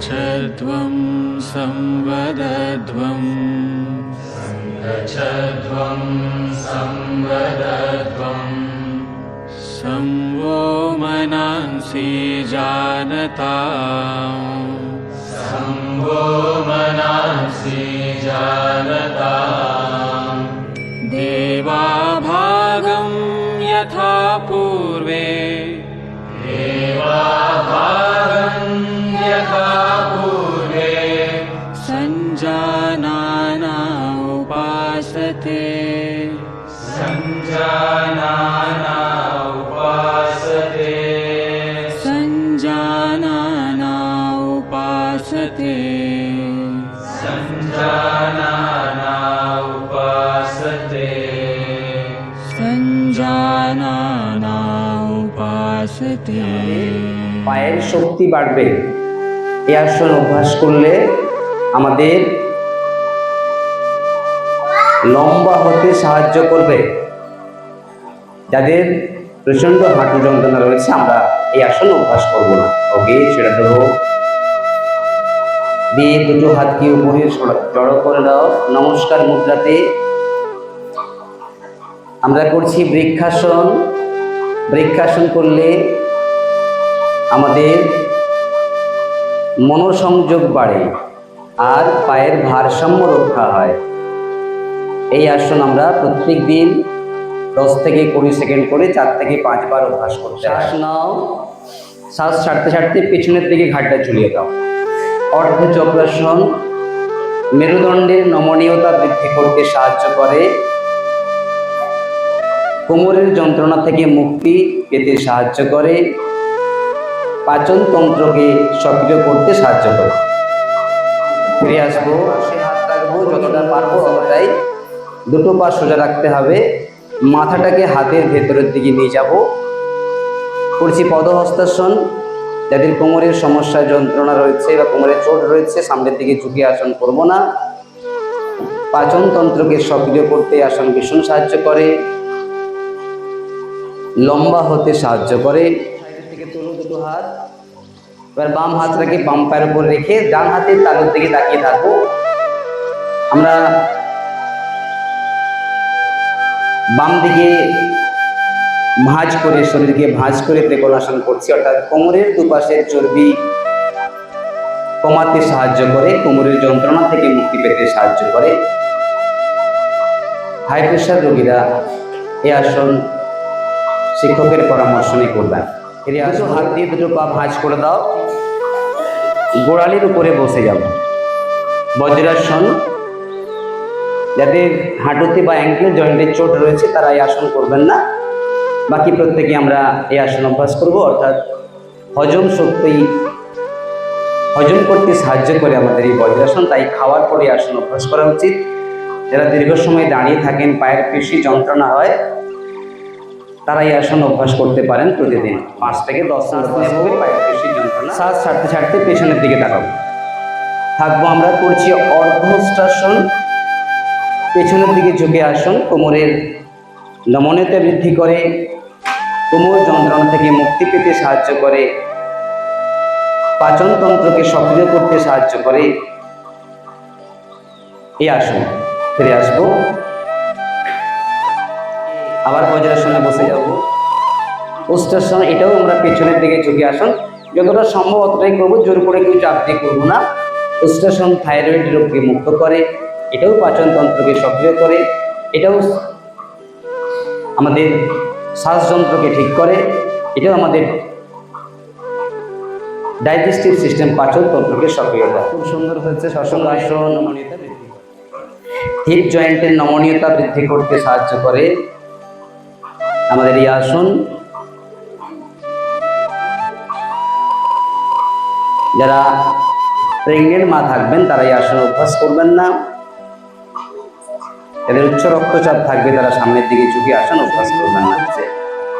गच्छध्वं संवदध्वम् गच्छध्वं संवदध्वम्। संवो मनांसि जानता उपासते सञ्जानाना उपासते सञ्जानाना उपासते सञ्जानाना उपासते सञ्जानाना उपासते পায়ের শক্তি বাড়বে এই আসন অভ্যাস করলে আমাদের লম্বা হতে সাহায্য করবে। যাদের প্রচণ্ড হাঁটু যন্ত্রণা রয়েছে, আমরা এই আসন অভ্যাস করব না। ওকে, সেটা ধরো। দিয়ে দুটো হাতকে উপরে জড়ো করে দাও। নমস্কার মুদ্রাতে। আমরা করছি বৃক্ষাসন। বৃক্ষাসন করলে আমাদের মনোসংযোগ বাড়ে আর পায়ের ভারসাম্য রক্ষা হয়। এই আসন আমরা প্রত্যেক দিন দশ থেকে কুড়ি সেকেন্ড করে চার থেকে পাঁচবার অভ্যাস করতে শ্বাস নাও। শ্বাস ছাড়তে ছাড়তে পেছনের দিকে ঘাটটা ঝুলিয়ে দাও। অর্ধ চক্রাসন মেরুদণ্ডের নমনীয়তা বৃদ্ধি করতে সাহায্য করে। কোমরের যন্ত্রণা থেকে মুক্তি পেতে সাহায্য করে। পাচন তন্ত্রকে সক্রিয় করতে সাহায্য করে। ফিরে আসব। হাত রাখব যতটা পারব ততটাই দুটো পা সোজা রাখতে হবে। মাথাটাকে হাতের ভেতরের দিকে নিয়ে যাব। করছি পদহস্তাসন। যাদের কোমরের সমস্যা যন্ত্রণা রয়েছে বা কোমরে চোট রয়েছে, সামনের দিকে ঝুঁকে আসন করব না। পাচন তন্ত্রকে সক্রিয় করতে আসন ভীষণ সাহায্য করে। লম্বা হতে সাহায্য করে। দুটো হাত। এবার বাম হাতটাকে বাম পায়ের উপর রেখে ডান হাতের তালুর দিকে তাকিয়ে থাকব। আমরা বাম দিকে ভাঁজ করে, শরীরকে ভাঁজ করে ত্রিকোণাসন করছি। অর্থাৎ কোমরের দুপাশের চর্বি কমাতে সাহায্য করে, কোমরের যন্ত্রণা থেকে মুক্তি পেতে সাহায্য করে। হাই প্রেশার রোগীরা এই আসন শিক্ষকের পরামর্শ নিয়ে করবেন। ফিরে আসো হাত দিয়ে দুটো পা ভাঁজ করে দাও। গোড়ালির উপরে বসে যাব বজ্রাসন যাদের হাঁটুতে বা অ্যাঙ্কেল জয়েন্টের চোট রয়েছে তারা এই আসন করবেন না। বাকি প্রত্যেকে আমরা এই আসন অভ্যাস করব অর্থাৎ হজম শক্তি হজম করতে সাহায্য করে আমাদের এই বজ্রাসন। তাই খাওয়ার পরে এই আসন অভ্যাস করা উচিত। যারা দীর্ঘ সময় দাঁড়িয়ে থাকেন পায়ের পেশি যন্ত্রণা হয় তারা এই আসন অভ্যাস করতে পারেন প্রতিদিন। পাঁচ থেকে দশ হবে পায়ের পেশি যন্ত্রণা শ্বাস ছাড়তে ছাড়তে পেছনের দিকে তাকাবো। থাকব। আমরা করছি অর্ধষ্টাসন পেছনের দিকে ঝুঁকে আসুন। কোমরের নমনীয়তা বৃদ্ধি করে, কোমর যন্ত্রণা থেকে মুক্তি পেতে সাহায্য করে পাচন তন্ত্রকে সক্রিয় করতে সাহায্য করে। এই আসুন, ফিরে আসব। আবার বজ্রাসনে বসে যাব। উষ্ট্রাসন এটাও আমরা পেছনের দিকে ঝুঁকে আসুন। যতটা সম্ভব অতটাই করব, জোর করে কেউ চাপ দিয়ে করব না। উষ্ট্রাসন থাইরয়েড রোগকে মুক্ত করে। এটাও পাচনতন্ত্রকে সক্রিয় করে এটাও আমাদের শ্বাসযন্ত্রকে ঠিক করে এটাও আমাদের ডাইজেস্টিভ সিস্টেম পাচন তন্ত্রকে সক্রিয় করে। খুব সুন্দর হচ্ছে শ্বসন আসন হিপ জয়েন্টের নমনীয়তা বৃদ্ধি করতে সাহায্য করে। আমাদের এই আসন। যারা প্রেগনেন্ট মা থাকবেন তারা এই আসন অভ্যাস করবেন না। যাদের উচ্চ রক্তচাপ থাকবে তারা সামনের দিকে ঝুঁকে আসন অভ্যাস করবেন না।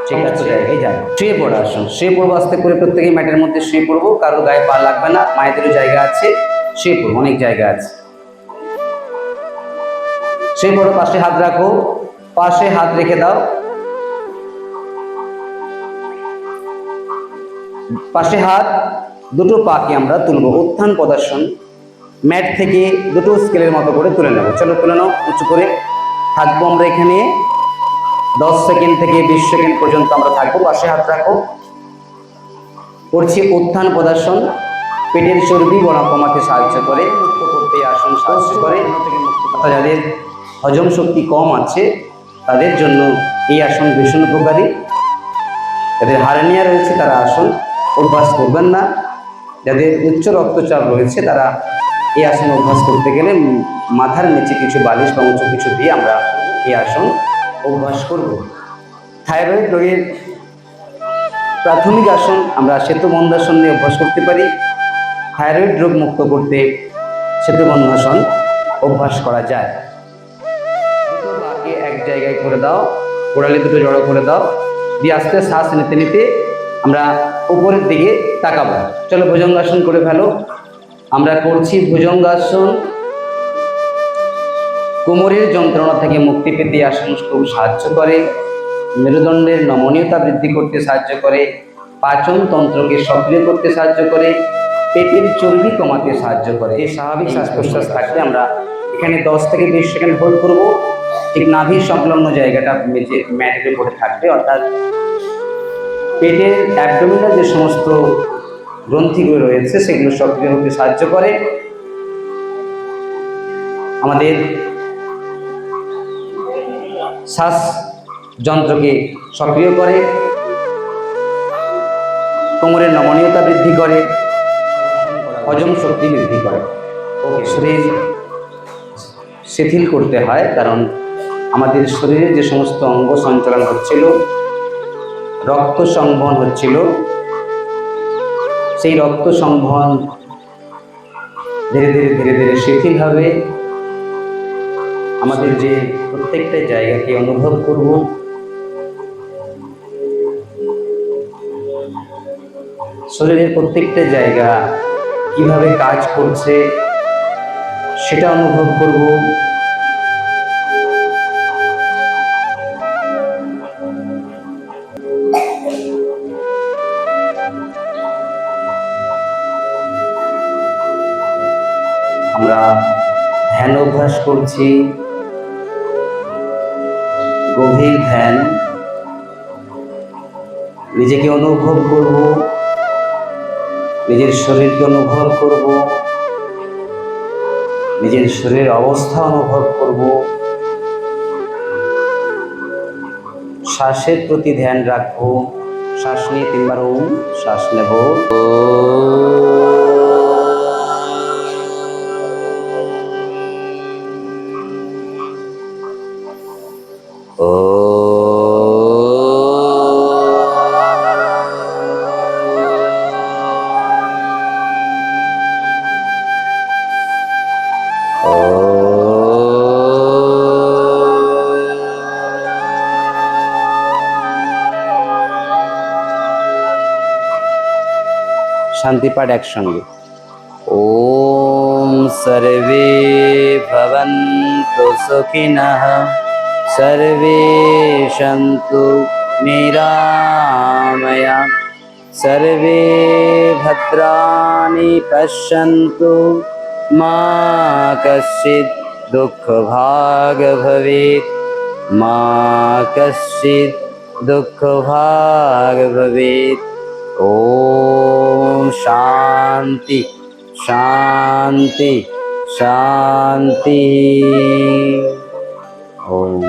ঠিক আছে জায়গায় শুয়ে পড়া আসন। শুয়ে পড়ব আস্তে করে প্রত্যেকেই ম্যাটের মধ্যে শুয়ে পড়ব। কারোর গায়ে পা লাগবে না মায়েদেরও জায়গা আছে। শুয়ে পড়ব অনেক জায়গা আছে। শুয়ে পড়ো পাশে হাত রাখো। পাশে হাত রেখে দাও। পাশে হাত দুটো পাকে আমরা তুলবো। উত্থান পদাসন ম্যাট থেকে দুটো স্কেলের মতো করে তুলে নেব। চলো তুলে নাও, উঁচু করে। থাকব আমরা এখানে। দশ সেকেন্ড থেকে বিশ সেকেন্ড পর্যন্ত আমরা থাকব। পাশে হাত রাখো। করছি উত্থান পদাসন পেটের চর্বি গণা কমাতে সাহায্য করে, মুক্ত করতে আসন সাহায্য করে। অর্থাৎ যাদের হজম শক্তি কম আছে, তাদের জন্য এই আসন ভীষণ উপকারী। যাদের হার্নিয়া রয়েছে, তারা আসন অভ্যাস করবেন না। যাদের উচ্চ রক্তচাপ রয়েছে, তারা এই আসন অভ্যাস করতে গেলে মাথার নিচে কিছু বালিশ বা উঁচু কিছু দিয়ে আমরা এই আসন অভ্যাস করব। থাইরয়েড রোগের প্রাথমিক আসন আমরা সেতু বন্ধাসন নিয়ে অভ্যাস করতে পারি। থাইরয়েড রোগ মুক্ত করতে সেতু বন্ধাসন অভ্যাস করা যায়। এক জায়গায় করে দাও, গোড়ালি দুটো জড়ো করে দাও, দিয়ে আস্তে শ্বাস নিতে নিতে আমরা উপরের দিকে তাকাবো। চলো ভুজঙ্গাসন করে ফেলো। আমরা করছি ভুজঙ্গাসন। কোমরের যন্ত্রণা থেকে মুক্তি পেতে আসন খুব সাহায্য করে। মেরুদণ্ডের নমনীয়তা বৃদ্ধি করতে সাহায্য করে। পাচন তন্ত্রকে সক্রিয় করতে সাহায্য করে। পেটের চর্বি কমাতে সাহায্য করে। এই স্বাভাবিক শ্বাস প্রশ্বাস থাকলে আমরা এখানে দশ থেকে বিশ সেকেন্ড হোল্ড করব। ঠিক নাভির সংলগ্ন জায়গাটা মেঝে ম্যাটের উপরে থাকবে অর্থাৎ পেটের অ্যাবডোমিনাল যে সমস্ত গ্রন্থিগুলো রয়েছে, সেগুলো সক্রিয় হতে সাহায্য করে। আমাদের শ্বাস যন্ত্রকে সক্রিয় করে, কোমরের নমনীয়তা বৃদ্ধি করে, হজম শক্তি বৃদ্ধি করে। ওকে, শরীর শিথিল করতে হয়, কারণ আমাদের শরীরে যে সমস্ত অঙ্গ সঞ্চালন হচ্ছিল, রক্ত সংবহন হচ্ছিল সেই রক্ত সংবহন ধীরে ধীরে ধীরে ধীরে শিথিল হবে। আমাদের যে প্রত্যেকটা জায়গাকে অনুভব করব। শরীরের প্রত্যেকটা জায়গা কীভাবে কাজ করছে সেটা অনুভব করব। অভ্যাস করছি গভীর ধ্যান। নিজেকে অনুভব করব। নিজের শরীরকে অনুভব করব। নিজের শরীরের অবস্থা অনুভব করব। শ্বাসের প্রতি ধ্যান রাখব। শ্বাস নিয়ে তিনবার ওম, শ্বাস নেব। শান্তি পাঠ একসঙ্গে ওম সর্বে ভবন্তু সুখিনঃ सर्वे सन्तु निरामया, सर्वे भद्राणि पश्यन्तु, मा कश्चित् दुःखभाग भवेत् मा कश्चित् दुःखभाग भवेत् ओम शांति शांति शांति ओम